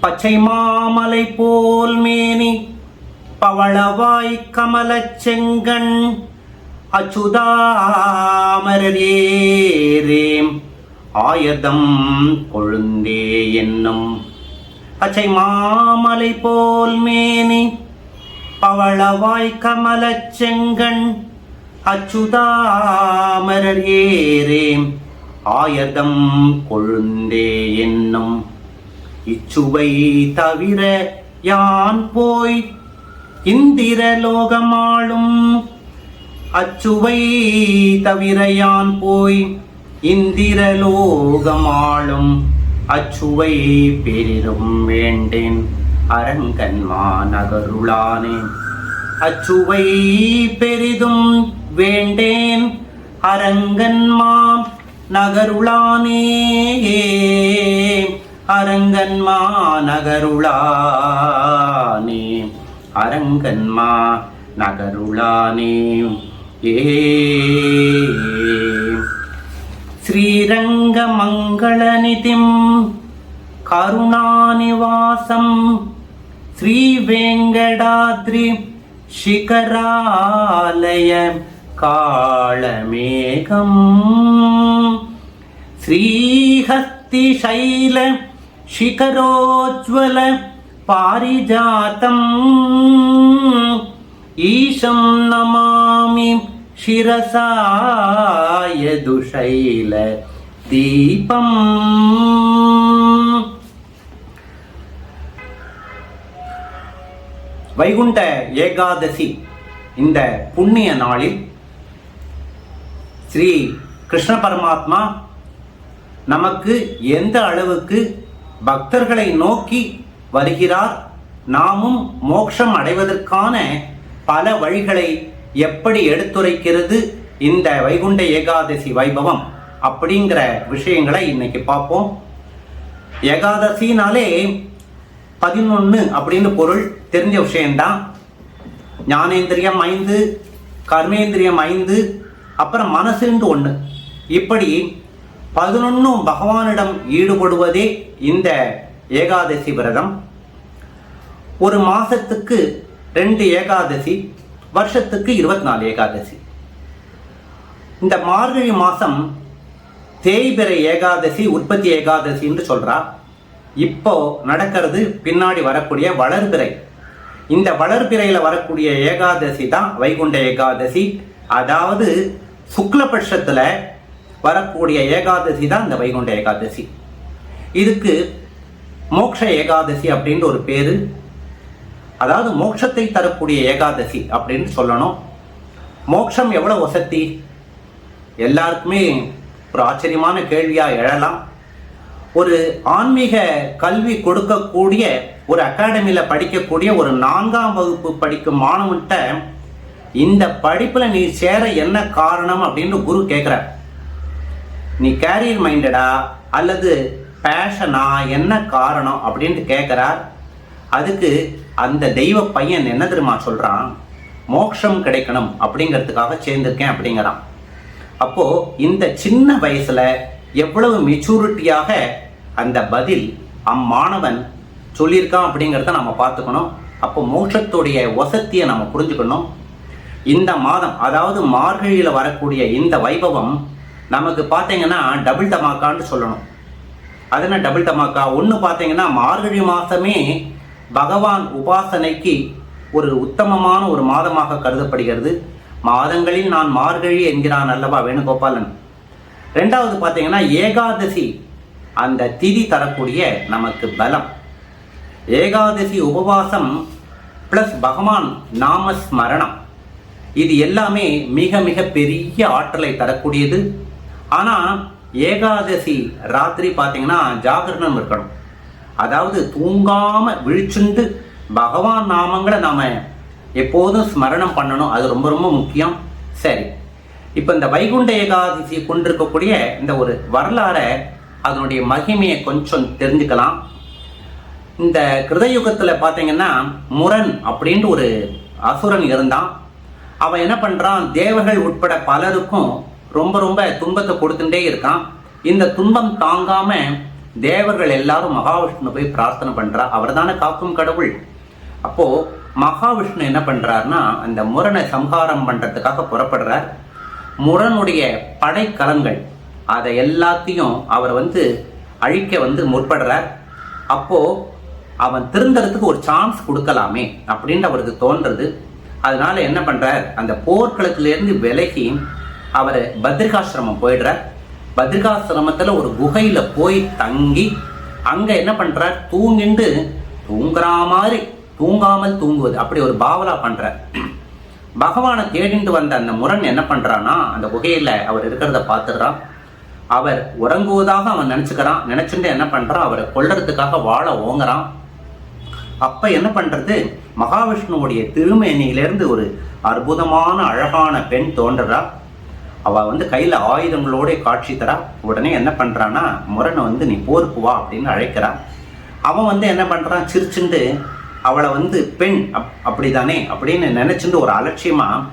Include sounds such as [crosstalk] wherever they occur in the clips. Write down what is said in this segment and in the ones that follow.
பச்சை மாமலை போல் மேனி பவளவாய் கமல செங்கண் அச்சுதாமரேரேம் ஆயதம் கொழுந்தே என்னும். பச்சை மாமலை போல் மேனி பவளவாய் கமல செங்கண் அச்சுதாமரேரேம் ஆயதம் கொழுந்தே என்னும். இச்சுவை தவிர யான் போய் இந்திர லோகமாளும் அச்சுவை தவிர யான் போய் இந்திர லோகமாளும் அச்சுவை பெரிதும் வேண்டேன் அரங்கன்மா நகருளானேன் அச்சுவை பெரிதும் வேண்டேன் அரங்கன்மா நகருளானே அரங்கன்மா நகருளானே அரங்கன்மா நகருளானே ஏ श्रीरङ्गमङ्गलनिधिं करुणानिवासं श्रीवेङ्कटाद्रि शिखरालय काळमेघम् श्रीहस्तिशैल शिखरोज्ज्वल पारिजातम् ईशं नमामि शिरसाय दुशैल दीपम् வைகுண்ட ஏகாதசி இந்த புண்ணிய நாளில் ஸ்ரீ கிருஷ்ண பரமாத்மா நமக்கு எந்த அளவுக்கு பக்தர்களை நோக்கி வருகிறார். நாமும் மோட்சம் அடைவதற்கான பல வழிகளை எப்படி எடுத்துரைக்கிறது? இந்த வைகுண்ட ஏகாதசி வைபவம் அப்படிங்கிற விஷயங்களை இன்னைக்கு பார்ப்போம். ஏகாதசினாலே பதினொன்று அப்படின்னு பொருள் தெரிஞ்ச விஷயம்தான். ஞானேந்திரியம் ஐந்து கர்மேந்திரியம் ஐந்து அப்புறம் மனசுன்ட்டு ஒன்று இப்படி பதினொன்னும் பகவானிடம் ஈடுபடுவதே இந்த ஏகாதசி விரதம். ஒரு மாசத்துக்கு ரெண்டு ஏகாதசி வருஷத்துக்கு இருபத்தி நாலு ஏகாதசி. இந்த மார்கழி மாதம் தேய்பிறை ஏகாதசி உற்பத்தி ஏகாதசின்னு சொல்கிறா இப்போ நடக்கிறது பின்னாடி வரக்கூடிய வளர்பிறை. இந்த வளர்பிறையில் வரக்கூடிய ஏகாதசி தான் வைகுண்ட ஏகாதசி. அதாவது சுக்லபட்சத்தில் வரக்கூடிய ஏகாதசி தான் இந்த வைகுண்ட ஏகாதசி. இதுக்கு மோக்ஷ ஏகாதசி அப்படின்ற ஒரு பேரு. அதாவது மோட்சத்தை தரக்கூடிய ஏகாதசி அப்படின்னு சொல்லணும். மோட்சம் எவ்வளவு வசதி? எல்லாருக்குமே ஒரு ஆச்சரியமான கேள்வியா எழலாம். ஒரு ஆன்மீக கல்வி கொடுக்கக்கூடிய ஒரு அகாடமியில் படிக்கக்கூடிய ஒரு நான்காம் வகுப்பு படிக்கும் மாணவன்கிட்ட இந்த படிப்பில் நீ சேர என்ன காரணம்? அப்படின்னு குரு கேட்குறார் நீ கேரியர் மைண்டடா அல்லது பேஷனா என்ன காரணம்? அப்படின்ட்டு கேட்குறார் அதுக்கு அந்த தெய்வ பையன் என்ன தெரியுமா சொல்கிறான் மோட்சம் கிடைக்கணும் அப்படிங்கிறதுக்காக சேர்ந்திருக்கேன் அப்படிங்கிறான். அப்போது இந்த சின்ன வயசில் எவ்வளவு மெச்சூரிட்டியாக அந்த பதில் அம்மாணவன் சொல்லியிருக்கான் அப்படிங்கிறத நம்ம பார்த்துக்கணும். அப்போ மோட்சத்துடைய வசத்தியை நம்ம புரிஞ்சுக்கணும். இந்த மாதம் அதாவது மார்கழியில் வரக்கூடிய இந்த வைபவம் நமக்கு பார்த்தீங்கன்னா டபுள் தமாக்கான்னு சொல்லணும். அது என்ன டபுள் தமாக்கா ஒன்று பார்த்தீங்கன்னா மார்கழி மாதமே பகவான் உபாசனைக்கு ஒரு உத்தமமான ஒரு மாதமாக கருதப்படுகிறது. மாதங்களில் நான் மார்கழி என்கிறான் அல்லவா வேணுகோபாலன்? ரெண்டாவது பார்த்தீங்கன்னா ஏகாதசி அந்த திதி தரக்கூடிய நமக்கு பலம். ஏகாதசி உபவாசம் ப்ளஸ் பகவான் நாம ஸ்மரணம் இது எல்லாமே மிக மிக பெரிய ஆற்றலை தரக்கூடியது. ஆனால் ஏகாதசி ராத்திரி பார்த்தீங்கன்னா ஜாகரணம் இருக்கணும். அதாவது தூங்காம விழிச்சுண்டு பகவான் நாமங்களை நாம் எப்போதும் ஸ்மரணம் பண்ணணும். அது ரொம்ப ரொம்ப முக்கியம். சரி. இப்போ இந்த வைகுண்ட ஏகாதசி கொண்டிருக்கக்கூடிய இந்த ஒரு வரலாறை அதனுடைய மகிமையை கொஞ்சம் தெரிஞ்சுக்கலாம். இந்த கிருதயுகத்தில் பார்த்தீங்கன்னா முரண் அப்படின்ட்டு ஒரு அசுரன் இருந்தான். அவன் என்ன பண்ணுறான் தேவர்கள் உட்பட பலருக்கும் ரொம்ப ரொம்ப துன்பத்தை கொடுத்துட்டே இருக்கான். இந்த துன்பம் தாங்காம தேவர்கள் எல்லாரும் மகாவிஷ்ணு போய் பிரார்த்தனை பண்றா. அவர் தானே காக்கும் கடவுள். அப்போ மகாவிஷ்ணு என்ன பண்றாருன்னா அந்த முரணை சம்ஹாரம் பண்றதுக்காக புறப்படுறார். முரனுடைய படைக்கலங்கள் அதை எல்லாத்தையும் அவர் வந்து அழிக்க வந்து முற்படுறார். அப்போ அவன் திருந்தறதுக்கு ஒரு சான்ஸ் கொடுக்கலாமே அப்படின்னு அவருக்கு தோன்றது அதனால என்ன பண்றார்? அந்த போர்க்களத்திலிருந்து விலகி அவர் பத்ரிகாசிரமம் போயிடுறார். பத்ரிகாசிரமத்தில் ஒரு குகையில் போய் தங்கி அங்கே என்ன பண்ணுறார் தூங்கிண்டு தூங்குற மாதிரி தூங்காமல் தூங்குவது. அப்படி ஒரு பாவலா பண்ணுறார் பகவானை தேடிண்டு வந்த அந்த முரண் என்ன பண்ணுறான்னா அந்த குகையில் அவர் இருக்கிறத பார்த்துடுறான். அவர் உறங்குவதாக அவன் நினச்சிக்கிறான். நினச்சிட்டு என்ன பண்ணுறான் அவரை கொல்றதுக்காக வாழ ஓங்குறான். அப்போ என்ன பண்ணுறது மகாவிஷ்ணுவுடைய திருமேனியிலேருந்து ஒரு அற்புதமான அழகான பெண் தோன்றறா. அவள் வந்து கையில் ஆயுதங்களோட காட்சி தரா உடனே என்ன பண்ணுறான்னா முரணை வந்து நீ போருக்கு வா அப்படின்னு அழைக்கிறான் அவன் வந்து என்ன பண்ணுறான் சிரிச்சுண்டு அவளை வந்து பெண் அப் அப்படிதானே? அப்படின்னு நினச்சிட்டு ஒரு அலட்சியமாக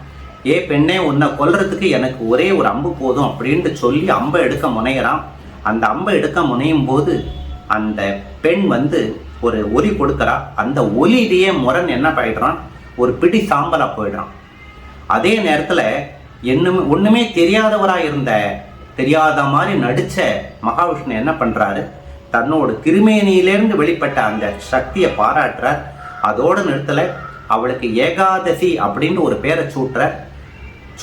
ஏ பெண்ணே உன்னை கொல்றதுக்கு எனக்கு ஒரே ஒரு அம்பு போதும் அப்படின்ட்டு சொல்லி அம்பை எடுக்க முனைகிறான் அந்த அம்பை எடுக்க முனையும் போது அந்த பெண் வந்து ஒரு ஒலி கொடுக்குறா. அந்த ஒலியிலேயே முரண் என்ன பண்ணிடுறான் ஒரு பிடி சாம்பலாக போயிடுறான். அதே நேரத்தில் என்னமே ஒன்றுமே தெரியாதவராக இருந்த தெரியாத மாதிரி நடித்த மகாவிஷ்ணு என்ன பண்ணுறாரு தன்னோட திருமேனியிலேருந்து வெளிப்பட்ட அந்த சக்தியை பாராட்டுறார். அதோடு நிறுத்தலை அவளுக்கு ஏகாதசி அப்படின்னு ஒரு பேரை சூட்டுற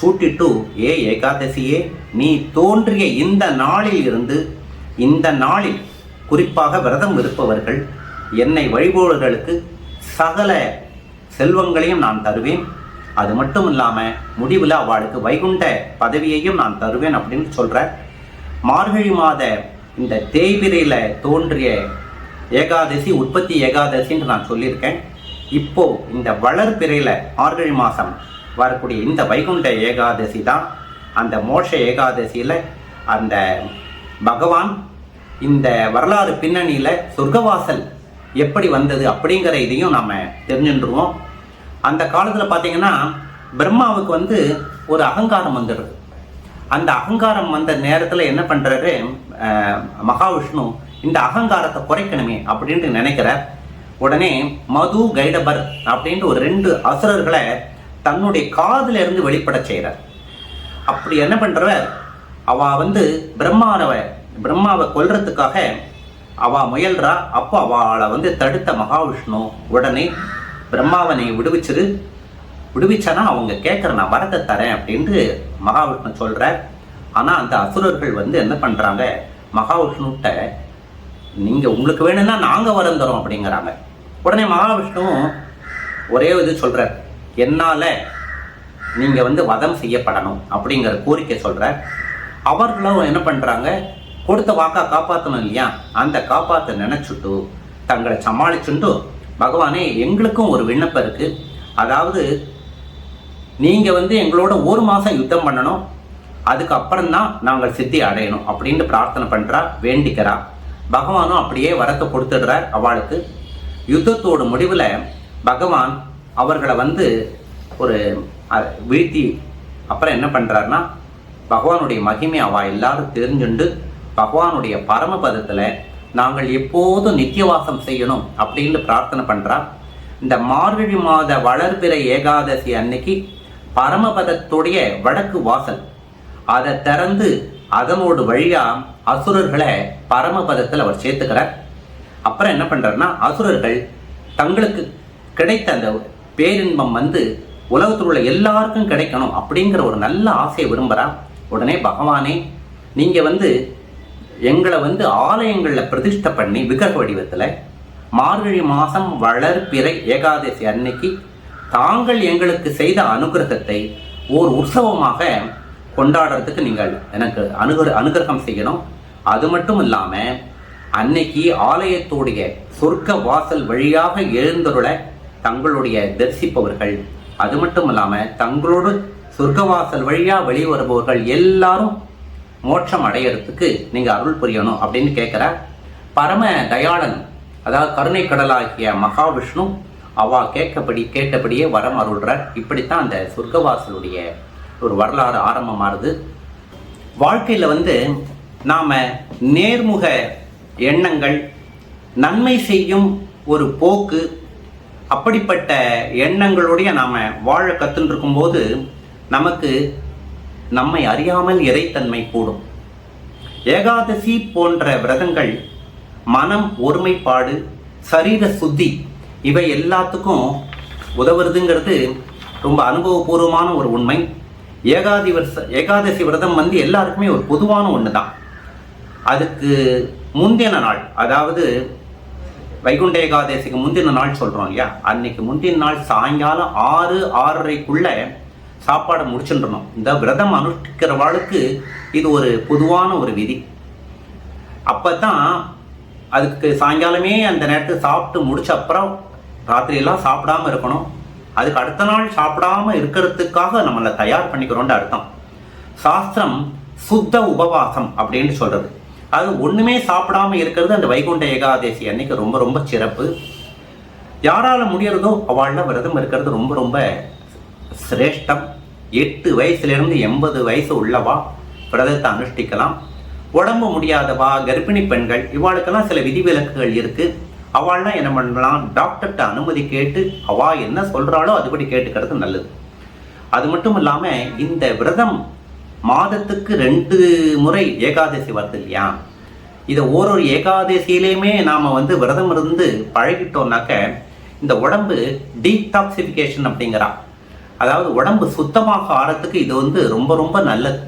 சூட்டிட்டு ஏ ஏகாதசியே நீ தோன்றிய இந்த நாளில் இருந்து இந்த நாளில் குறிப்பாக விரதம் இருப்பவர்கள் என்னை வழிபோடுகளுக்கு சகல செல்வங்களையும் நான் தருவேன். அது மட்டும் இல்லாம முடிவில் அவளுக்கு வைகுண்ட பதவியையும் நான் தருவேன் அப்படின்னு சொல்ற மார்கழி மாத இந்த தேய்பிரையில தோன்றிய ஏகாதசி உற்பத்தி ஏகாதசின்னு நான் சொல்லியிருக்கேன். இப்போ இந்த வளர்பிறையில மார்கழி மாசம் வரக்கூடிய இந்த வைகுண்ட ஏகாதசி தான். அந்த மோட்ச ஏகாதசியில அந்த பகவான் இந்த வரலாறு பின்னணியில சொர்க்கவாசல் எப்படி வந்தது அப்படிங்கிற இதையும் நாம தெரிஞ்சுருவோம் அந்த காலத்தில் பார்த்தீங்கன்னா பிரம்மாவுக்கு வந்து ஒரு அகங்காரம் வந்துடுது அந்த அகங்காரம் வந்த நேரத்தில் என்ன பண்ணுறாரு மகாவிஷ்ணு இந்த அகங்காரத்தை குறைக்கணுமே அப்படின்ட்டு நினைக்கிறார். உடனே மது கைடபர் அப்படின்ட்டு ஒரு ரெண்டு அசுரர்களை தன்னுடைய காதில் இருந்து வெளிப்பட செய்கிறார். அப்படி என்ன பண்ணுறவர் அவ வந்து பிரம்மாவை பிரம்மாவை கொல்றதுக்காக அவ முயல்றா. அப்போ அவளை வந்து தடுத்த மகாவிஷ்ணு உடனே பிரம்மாவை நீ விடுவிச்சிரு. விடுவிச்சானா அவங்க கேட்குற நான் வரத்தை தரேன் அப்படின்ட்டு மகாவிஷ்ணு சொல்ற ஆனால் அந்த அசுரர்கள் வந்து என்ன பண்ணுறாங்க மகாவிஷ்ணுட்ட நீங்கள் உங்களுக்கு வேணும்னா நாங்கள் வரம் தரோம் அப்படிங்கிறாங்க. உடனே மகாவிஷ்ணு ஒரே இது சொல்கிறார் என்னால் நீங்கள் வந்து வதம் செய்யப்படணும் அப்படிங்கிற கோரிக்கை சொல்ற அவர்களும் என்ன பண்ணுறாங்க கொடுத்த வாக்கா காப்பாற்றணும் இல்லையா? அந்த காப்பாற்ற நினச்சிட்டு தங்களை சமாளிச்சுட்டு பகவானே எங்களுக்கும் ஒரு விண்ணப்பம் இருக்கு. அதாவது நீங்க வந்து எங்களோட ஒரு மாசம் யுத்தம் பண்ணணும். அதுக்கப்புறம் தான் நாங்கள் சித்தி அடையணும் அப்படின்னு பிரார்த்தனை பண்றா வேண்டிக்கிறா. பகவானும் அப்படியே வரத்தை கொடுத்துடுறார் அவளுக்கு. யுத்தத்தோட முடிவில் பகவான் அவர்களை வந்து ஒரு வீழ்த்தி அப்புறம் என்ன பண்ணுறாருன்னா பகவானுடைய மகிமை அவள் எல்லாரும் தெரிஞ்சுண்டு பகவானுடைய பரமபதத்தில் நாங்கள் எப்போதும் நித்தியவாசம் செய்யணும் அப்படின்னு பிரார்த்தனை பண்றா இந்த மார்கழி மாத வளர்பிற ஏகாதசி அன்னைக்கு பரமபதத்துடைய வடக்கு வாசல். அதை திறந்து அதனோடு வழியாக அசுரர்களை பரமபதத்தில் அவர் சேர்த்துக்கிறார். அப்புறம் என்ன பண்றாருன்னா அசுரர்கள் தங்களுக்கு கிடைத்த அந்த பேரின்பம் வந்து உலகத்தில் உள்ள எல்லாருக்கும் கிடைக்கணும் அப்படிங்கிற ஒரு நல்ல ஆசையை விரும்புறா உடனே பகவானே நீங்கள் வந்து எங்களை வந்து ஆலயங்களில் பிரதிஷ்டை பண்ணி விக்கிரக வடிவத்தில் மார்கழி மாதம் வளர்பிறை ஏகாதசி அன்னைக்கு தாங்கள் எங்களுக்கு செய்த அனுகிரகத்தை ஓர் உற்சவமாக கொண்டாடுறதுக்கு நீங்கள் எனக்கு அனுகிர அனுகிரகம் செய்யணும். அது மட்டும் இல்லாமல் அன்னைக்கு ஆலயத்துடைய சொர்க்க வாசல் வழியாக எழுந்தருள தங்களுடைய தரிசிப்பவர்கள் அது மட்டும் இல்லாமல் தங்களோடு சொர்க்கவாசல் வழியாக வெளியே வருபவர்கள் எல்லாரும் மோட்சம் அடையறதுக்கு நீங்கள் அருள் புரியணும் அப்படின்னு கேட்குற பரம தயாளன் அதாவது கருணை கடலாகிய மகாவிஷ்ணு அவா கேட்கபடி கேட்டபடியே வரம் அருள்றார் இப்படித்தான் அந்த சொர்க்கவாசலுடைய ஒரு வரலாறு ஆரம்பமாகுது வாழ்க்கையில் வந்து நாம் நேர்முக எண்ணங்கள் நன்மை செய்யும் ஒரு போக்கு அப்படிப்பட்ட எண்ணங்களுடைய நாம் வாழ கற்றுன்னு இருக்கும்போது நமக்கு நம்மை அறியாமல் இறைத்தன்மை கூடும். ஏகாதசி போன்ற விரதங்கள் மனம் ஒருமைப்பாடு சரீர சுத்தி இவை எல்லாத்துக்கும் உதவுறதுங்கிறது ரொம்ப அனுபவபூர்வமான ஒரு உண்மை. ஏகாதி வருஷ ஏகாதசி விரதம் வந்து எல்லாருக்குமே ஒரு பொதுவான ஒன்று தான் அதுக்கு முந்தின நாள் அதாவது வைகுண்ட ஏகாதசிக்கு முந்தின நாள் சொல்கிறோம் இல்லையா? அன்னைக்கு முந்தின நாள் சாயங்காலம் ஆறு ஆறரைக்குள்ளே சாப்பாடை முடிச்சுட்டுறணும் இந்த விரதம் அனுஷ்டிக்கிறவாளுக்கு இது ஒரு பொதுவான ஒரு விதி. அப்போ தான் அதுக்கு சாயங்காலமே அந்த நேரத்தை சாப்பிட்டு முடிச்ச அப்புறம் ராத்திரியெல்லாம் சாப்பிடாம இருக்கணும். அதுக்கு அடுத்த நாள் சாப்பிடாம இருக்கிறதுக்காக நம்மளை தயார் பண்ணிக்கிறோம்னு அர்த்தம். சாஸ்திரம் சுத்த உபவாசம் அப்படின்னு சொல்கிறது அது ஒன்றுமே சாப்பிடாம இருக்கிறது அந்த வைகுண்ட ஏகாதசி அன்னைக்கு ரொம்ப ரொம்ப சிறப்பு. யாரால் முடியறதோ அவள்ல விரதம் இருக்கிறது ரொம்ப ரொம்ப சிரேஷ்டம் எட்டு வயசுலேருந்து எண்பது வயசு உள்ளவா? விரதத்தை அனுஷ்டிக்கலாம். உடம்பு முடியாதவா? கர்ப்பிணி பெண்கள் இவாளுக்கெல்லாம் சில விதிவிலக்குகள் இருக்குது அவள்லாம் என்ன பண்ணலாம்? டாக்டர்கிட்ட அனுமதி கேட்டு அவா என்ன சொல்கிறாளோ அதுபடி கேட்டுக்கிறது நல்லது. அது மட்டும் இல்லாமல் இந்த விரதம் மாதத்துக்கு ரெண்டு முறை ஏகாதசி வருது இல்லையா? இதை ஓரொரு ஏகாதசியிலையுமே நாம் வந்து விரதம் இருந்து பழகிட்டோம்னாக்க இந்த உடம்பு டீடாக்சிஃபிகேஷன் அப்படிங்கிறான் அதாவது உடம்பு சுத்தமாக ஆறத்துக்கு இது வந்து ரொம்ப ரொம்ப நல்லது.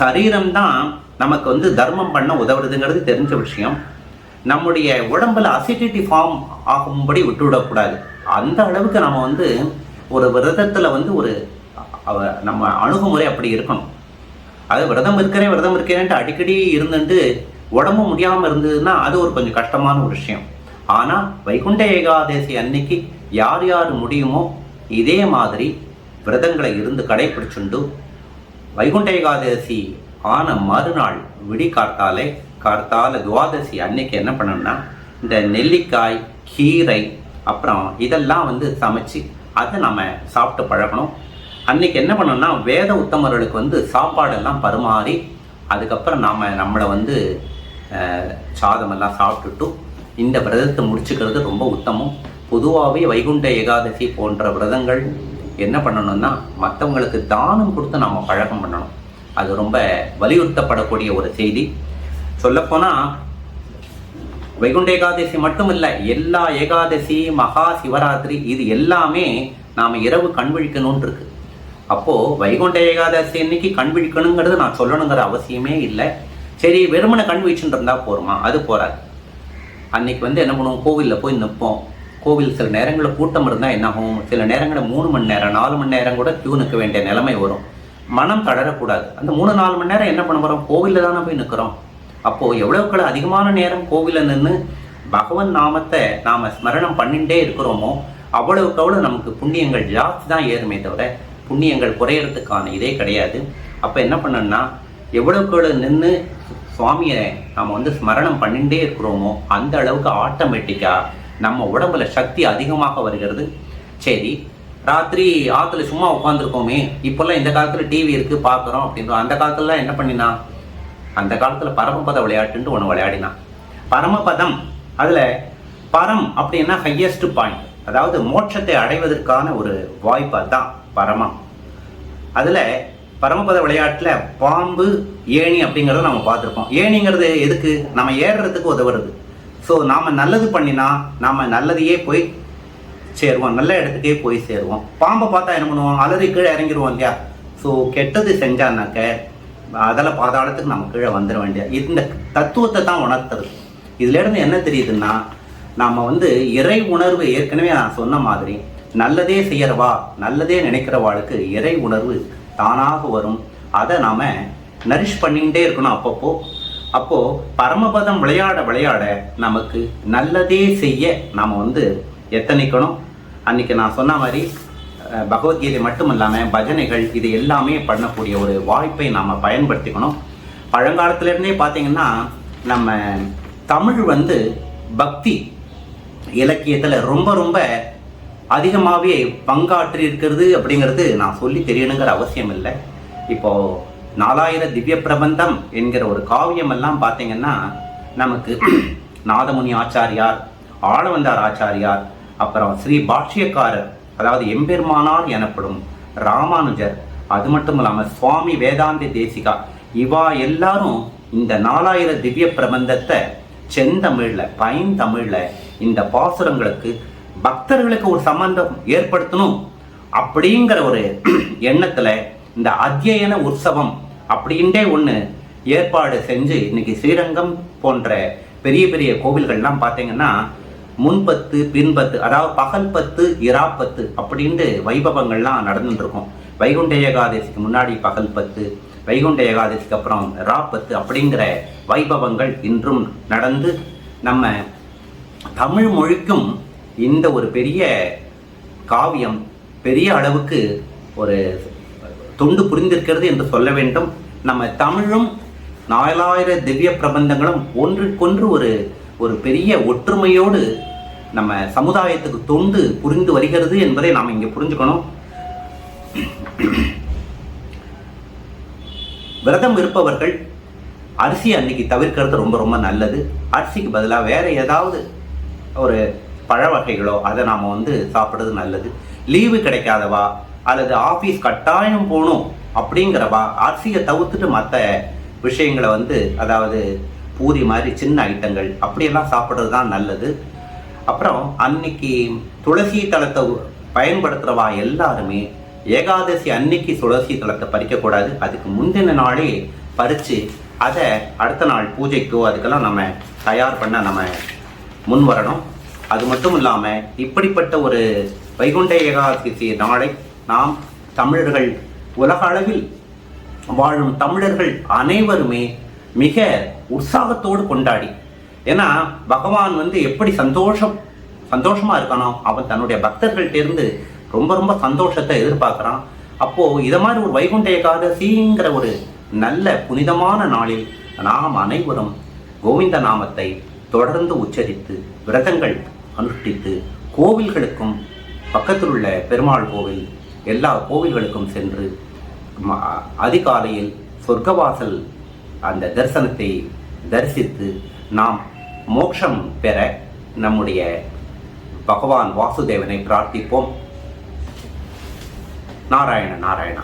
சரீரம் தான் நமக்கு வந்து தர்மம் பண்ண உதவுறதுங்கிறது தெரிஞ்ச விஷயம். நம்முடைய உடம்புல அசிடிட்டி ஃபார்ம் ஆகும்படி விட்டுவிடக்கூடாது. அந்த அளவுக்கு நம்ம வந்து ஒரு விரதத்தில் வந்து ஒரு நம்ம அணுகுமுறை அப்படி இருக்கணும். அது விரதம் இருக்கிறேன் விரதம் இருக்கிறேன்ட்டு அடிக்கடி இருந்துட்டு உடம்பு முடியாமல் இருந்ததுன்னா அது ஒரு கொஞ்சம் கஷ்டமான ஒரு விஷயம். ஆனால் வைகுண்ட ஏகாதசி அன்னைக்கு யார் யார் முடியுமோ இதே மாதிரி விரதங்களை இருந்து கடைபிடிச்சுண்டு வைகுண்ட ஏகாதசி ஆன மறுநாள் விடி காத்தாலே கார்த்தால துவாதசி அன்னைக்கு என்ன பண்ணணும்னா இந்த நெல்லிக்காய் கீரை அப்புறம் இதெல்லாம் வந்து சமைச்சு அதை நம்ம சாப்பிட்டு பழகணும். அன்னைக்கு என்ன பண்ணணும்னா வேத உத்தமர்களுக்கு வந்து சாப்பாடெல்லாம் பரிமாறி அதுக்கப்புறம் நாம் நம்மளை வந்து சாதமெல்லாம் சாப்பிட்டுட்டு இந்த விரதத்தை முடிச்சுக்கிறது ரொம்ப உத்தமம். பொதுவாகவே வைகுண்ட ஏகாதசி போன்ற விரதங்கள் என்ன பண்ணணும்னா மற்றவங்களுக்கு தானம் கொடுத்து நம்ம பழக்கம் பண்ணணும். அது ரொம்ப வலியுறுத்தப்படக்கூடிய ஒரு செய்தி. சொல்லப்போனால் வைகுண்ட ஏகாதசி மட்டும் இல்லை எல்லா ஏகாதசி மகா சிவராத்திரி இது எல்லாமே நாம் இரவு கண் விழிக்கணும்னு இருக்கு. அப்போது வைகுண்ட ஏகாதசி அன்னைக்கு கண் விழிக்கணுங்கிறது நான் சொல்லணுங்கிற அவசியமே இல்லை. சரி வெறுமனை கண் விழிச்சுட்டு இருந்தால் போருமா? அது போகாது அன்னைக்கு வந்து என்ன பண்ணுவோம்? கோவிலில் போய் நிற்போம் கோவில் சில நேரங்களில் கூட்டம் இருந்தால் என்ன ஆகும் சில நேரங்களில் மூணு மணி நேரம் நாலு மணி நேரம் கூட கியூ நிற்க வேண்டிய நிலைமை வரும். மனம் தளரக்கூடாது. அந்த மூணு நாலு மணி நேரம் என்ன பண்ண போகிறோம் கோவிலில் தானே போய் நிற்கிறோம் அப்போது எவ்வளோக்கள் அதிகமான நேரம் கோவிலில் நின்று பகவன் நாமத்தை நாம் ஸ்மரணம் பண்ணிகிட்டே இருக்கிறோமோ அவ்வளவுக்கு அவ்வளோ நமக்கு புண்ணியங்கள் ஜாஸ்தி தான் ஏறுமே தவிர புண்ணியங்கள் குறையறதுக்கான இதே கிடையாது. அப்போ என்ன பண்ணணும்னா எவ்வளவுக்கு எவ்வளோ நின்று சுவாமியை நாம் வந்து ஸ்மரணம் பண்ணிகிட்டே இருக்கிறோமோ அந்த அளவுக்கு ஆட்டோமேட்டிக்காக நம்ம உடம்புல சக்தி அதிகமாக வருகிறது. சரி ராத்திரி ஆற்றுல சும்மா உட்காந்துருக்கோமே இப்போல்லாம் இந்த காலத்தில் டிவி இருக்குது பார்க்குறோம் அப்படின்றோம் அந்த காலத்துலலாம் என்ன பண்ணினா அந்த காலத்தில் பரமபத விளையாட்டுன்ட்டு ஒன்று விளையாடினான் பரமபதம் அதில் பரம் அப்படின்னா ஹையஸ்ட் பாயிண்ட் அதாவது மோட்சத்தை அடைவதற்கான ஒரு வாய்ப்பு அதுதான் பரமம். அதில் பரமபத விளையாட்டில் பாம்பு ஏணி அப்படிங்கிறத நம்ம பார்த்துருப்போம். ஏணிங்கிறது எதுக்கு? நம்ம ஏறுறதுக்கு உதவுறது. ஸோ நாம் நல்லது பண்ணினா நாம் நல்லதையே போய் சேருவோம். நல்ல இடத்துக்கே போய் சேருவோம். பாம்பை பார்த்தா என்ன பண்ணுவோம்? அலறி கீழே இறங்கிடுவோம் இல்லையா? ஸோ கெட்டது செஞ்சானாக்க அதில் பாதாளத்துக்கு நம்ம கீழே வந்துட வேண்டிய இந்த தத்துவத்தை தான் உணர்த்துறது. இதுலேருந்து என்ன தெரியுதுன்னா நாம் வந்து இறை உணர்வு ஏற்கனவே நான் சொன்ன மாதிரி நல்லதே செய்யறவா நல்லதே நினைக்கிறவாளுக்கு இறை உணர்வு தானாக வரும். அதை நாம் நரிஷ் பண்ணிக்கிட்டே இருக்கணும் அப்பப்போ. அப்போ பரமபதம் விளையாட விளையாட நமக்கு நல்லதே செய்ய நாம் வந்து எத்தனைக்கணும்? அன்னைக்கு நான் சொன்ன மாதிரி பகவத்கீதை மட்டும் இல்லாமல் பஜனைகள் இது எல்லாமே பண்ணக்கூடிய ஒரு வாய்ப்பை நாம் பயன்படுத்திக்கணும். பழங்காலத்துலேருந்தே பார்த்தீங்கன்னா நம்ம தமிழ் வந்து பக்தி இலக்கியத்தில் ரொம்ப ரொம்ப அதிகமாகவே பங்காற்றி இருக்கிறது அப்படிங்கிறது நான் சொல்லி தெரியணுங்கிற அவசியம் இல்லை. இப்போது நாலாயிர திவ்ய பிரபந்தம் என்கிற ஒரு காவியம் எல்லாம் பார்த்தீங்கன்னா நமக்கு [clears throat] நாதமுனி ஆச்சாரியார் ஆளவந்தார் ஆச்சாரியார் அப்புறம் ஸ்ரீ பாஷ்யக்காரர் அதாவது எம்பெருமானார் எனப்படும் ராமானுஜர் அது மட்டும் இல்லாமல் சுவாமி வேதாந்தி தேசிகா இவா எல்லாரும் இந்த நாலாயிர திவ்ய பிரபந்தத்தை செந்தமிழில் பைந்தமிழில் இந்த பாசுரங்களுக்கு பக்தர்களுக்கு ஒரு சம்பந்தம் ஏற்படுத்தணும் அப்படிங்கிற ஒரு [clears throat] எண்ணத்தில் இந்த அத்தியன உற்சவம் அப்படின்ட்டே ஒன்று ஏற்பாடு செஞ்சு இன்னைக்கு ஸ்ரீரங்கம் போன்ற பெரிய பெரிய கோவில்கள்லாம் பார்த்தீங்கன்னா முன்பத்து பின்பத்து அதாவது பகல் பத்து இராப்பத்து அப்படின்ட்டு வைபவங்கள்லாம் நடந்துட்டுருக்கும். வைகுண்ட ஏகாதசிக்கு முன்னாடி பகல் பத்து வைகுண்ட ஏகாதசிக்கு அப்புறம் ராப்பத்து அப்படிங்கிற வைபவங்கள் இன்றும் நடந்து நம்ம தமிழ் மொழிக்கும் இந்த ஒரு பெரிய காவியம் பெரிய அளவுக்கு ஒரு தொண்டு புரிந்திருக்கிறது என்று சொல்ல வேண்டும். நம்ம தமிழும் நாலாயிர திவ்ய பிரபந்தங்களும் ஒன்றுக்கொன்று ஒரு ஒரு பெரிய ஒற்றுமையோடு நம்ம சமுதாயத்துக்கு தொண்டு புரிந்து வருகிறது என்பதை நாம் இங்கே புரிஞ்சுக்கணும். விரதம் இருப்பவர்கள் அரிசி அன்னைக்கு தவிர்க்கிறது ரொம்ப ரொம்ப நல்லது. அரிசிக்கு பதிலாக வேற ஏதாவது ஒரு பழ வகைகளோ அதை நாம் வந்து சாப்பிட்றது நல்லது. லீவு கிடைக்காதவா? அல்லது ஆஃபீஸ் கட்டாயம் போகணும் அப்படிங்கிறவா அரிசியை தவிர்த்துட்டு மற்ற விஷயங்களை வந்து அதாவது பூரி மாதிரி சின்ன ஐட்டங்கள் அப்படியெல்லாம் சாப்பிட்றது தான் நல்லது. அப்புறம் அன்னைக்கு துளசி தளத்தை பயன்படுத்துகிறவா எல்லாருமே ஏகாதசி அன்னைக்கு துளசி தளத்தை பறிக்கக்கூடாது. அதுக்கு முந்தின நாளே பறித்து அதை அடுத்த நாள் பூஜைக்கோ அதுக்கெல்லாம் நம்ம தயார் பண்ண நம்ம முன் வரணும் அது மட்டும் இல்லாமல் இப்படிப்பட்ட ஒரு வைகுண்ட ஏகாதசி நாளை நாம் தமிழர்கள் உலக அளவில் வாழும் தமிழர்கள் அனைவருமே மிக உற்சாகத்தோடு கொண்டாடி ஏன்னா பகவான் வந்து எப்படி சந்தோஷம் சந்தோஷமா இருக்கானோ அவன் தன்னுடைய பக்தர்கள்ட்ட இருந்து ரொம்ப ரொம்ப சந்தோஷத்தை எதிர்பார்க்குறான். அப்போ இதை மாதிரி ஒரு வைகுண்ட ஏகாதசிங்கிற ஒரு நல்ல புனிதமான நாளில் நாம் அனைவரும் கோவிந்த நாமத்தை தொடர்ந்து உச்சரித்து விரதங்கள் அனுஷ்டித்து கோவில்களுக்கும் பக்கத்தில் உள்ள பெருமாள் கோவில் எல்லா கோவில்களுக்கும் சென்று ம- அதிகாலையில் சொர்க்கவாசல் அந்த தரிசனத்தை தரிசித்து நாம் மோட்சம் பெற நம்முடைய பகவான் வாசுதேவனை பிரார்த்திப்போம். நாராயண நாராயணா.